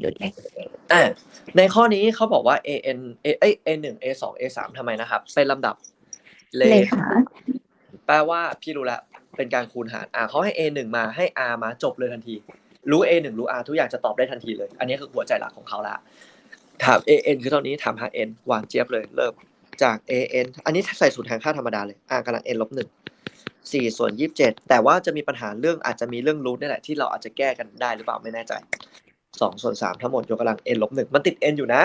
หลุดเลยอ่าในข้อนี้เขาบอกว่า a n a เอ้ย a หนึ่ง a สอง a สามทำไมนะครับ เป็นลำดับเลเลขขาแปลว่าพี่รู้แล้วเป็นการคูณหารอ่าเขาให้ a หนึ่งมาให้ r มาจบเลยทันที รู้ a หนึ่งรู้ r ทุกอย่างจะตอบได้ทันทีเลย อันนี้คือหัวใจหลักของเขาละถาม a n คือเท่านี้ถามหา n วางเจี๊ยบเลยเริ่มจาก a n อันนี้ใส่สูตรแทนค่าธรรมดาเลย r กำลัง n ลบหนึ่งสี่ส่วนยี่สิบเจ็ดแต่ว่าจะมีปัญหาเรื่องอาจจะมีเรื่องรูทนี่แหละที่เราอาจจะแก้กันได้หรือเปล่าไม่แน่ใจ สองส่วนสามทั้งหมดยกกำลัง n ลบหนึ่งมันติด n อยู่นะ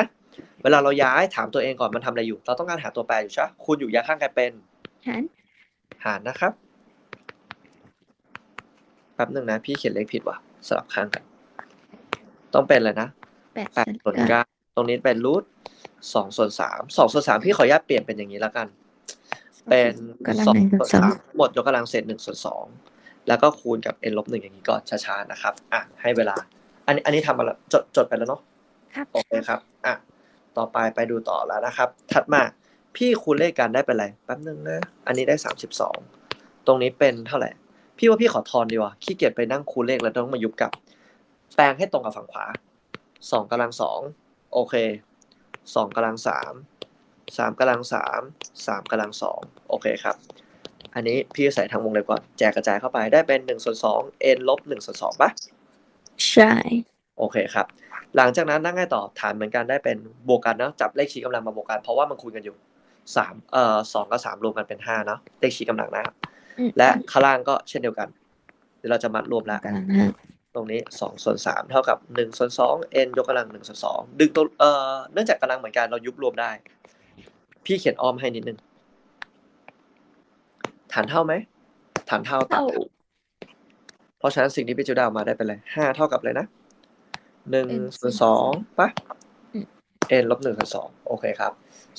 เวลาเราย้ายถามตัวเองก่อนมันทำอะไรอยู่ เราต้องการหาตัวแปรอยู่ใช่ไหมคูณอยู่ย้ายข้างกลายเป็น หารหารนะครับ แป๊บหนึ่งนะ พี่เขียนเลขผิดว่ะสลับข้างกัน ต้องเป็นเลยนะแปดแปดส่ส่ววนนเก้าเก้าตรงนี้เป็นรูทสองส่วนสามสองส่วนสามพี่ขออนุญาตเปลี่ยนเป็นอย่างนี้แล้วกัน เป็นกำลังสองหนึ่งส่วนสองสามหมดยกกำลังเศษหนึ่งส่วนสองแล้วก็คูณกับ n ลบหนึ่งอย่างนี้ก่อนช้าๆนะครับ อะให้เวลา อันนี้อันนี้ทำมาแล้วจดจดไปแล้วเนาะครับโอเคครับอะต่อไปไปดูต่อแล้วนะครับ ถัดมาพี่คูณเลขกันได้เป็นอะไรแป๊บนึงนะอันนี้ได้สามสิบสองตรงนี้เป็นเท่าไหร่พี่ว่าพี่ขอทอนดีกว่าขี้เกียจไปนั่งคูณเลขแล้วต้องมายุบกลับ แปลงให้ตรงกับฝั่งขวาสองกำลังสองโอเคสองกำลังสามสามกำลังสามสามกำลังสองโอเคครับ อันนี้พี่ใส่ทางวงเล็บก่อนแจกกระจายเข้าไปได้เป็นหนึ่งส่วนสอง n ลบหนึ่งส่วนสองปะ ใช่ โอเคครับ หลังจากนั้นนั่งไงต่อฐานเหมือนกันได้เป็นบวกกันเนาะจับเลขชี้กำลังมาบวกกันเพราะว่ามันคูณกันอยู่สามเอ่อสองกับสามรวมกันเป็นห้าเนาะเลขชี้กำลังนะครับอืม และข้างล่างก็เช่นเดียวกันเดี๋ยวเราจะมัดรวมแล้ว กำลังห้าตรงนี้สองส่วนสามเท่ากับหนึ่งส่วนสอง n ยกกำลังหนึ่งส่วนสองดึงตัวเอ่อเนื่องจากกำลังเหมือนกันเรายุบรวมได้ พี่เขียนอ้อมให้นิดนึงฐานเท่าไหมฐานเท่าตัดเท่ากันเพ ราะฉะนั้นสิ่งที่พี่จูได้ออกมาได้เป็นอะไรห้าเท่ากับเลยนะหนึ่งเป็นส่วนสองปะอืม n ลบหนึ่งส่วนสองโอเคครับ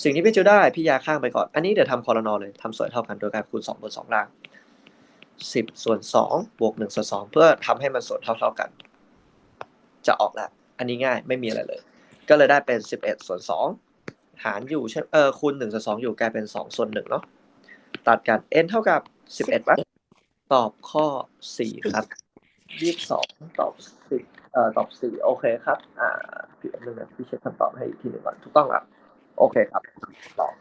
สิ่งที่พี่จิวได้พี่ยาข้างไปก่อน อันนี้เดี๋ยวทำคอรนอเลยทำส่วนเท่ากันโดยการคูณสองบนสองล่างสิบส่วนสองบวกหนึ่งส่วนสองเพื่อทำให้มันส่วนเท่าเท่าๆกัน จะออกแล้วอันนี้ง่ายไม่มีอะไรเลย ก็เลยได้เป็นสิบเอ็ดส่วนสองหารอยู่ใช่เออคูณหนึ่งส่วนสองอยู่กลายเป็นสองส่วนหนึ่งเนาะตัดกัน n เท่ากับสิบเอ็ดปะตอบข้อสี่ครับ ยี่สิบสองตอบสิบเอ่อตอบสี่โอเคครับ อ่าพี่อันนึงนะพี่เช็คคำตอบให้อีกทีหนึ่งก่อนถูกต้องครับ โอเคครับตอบ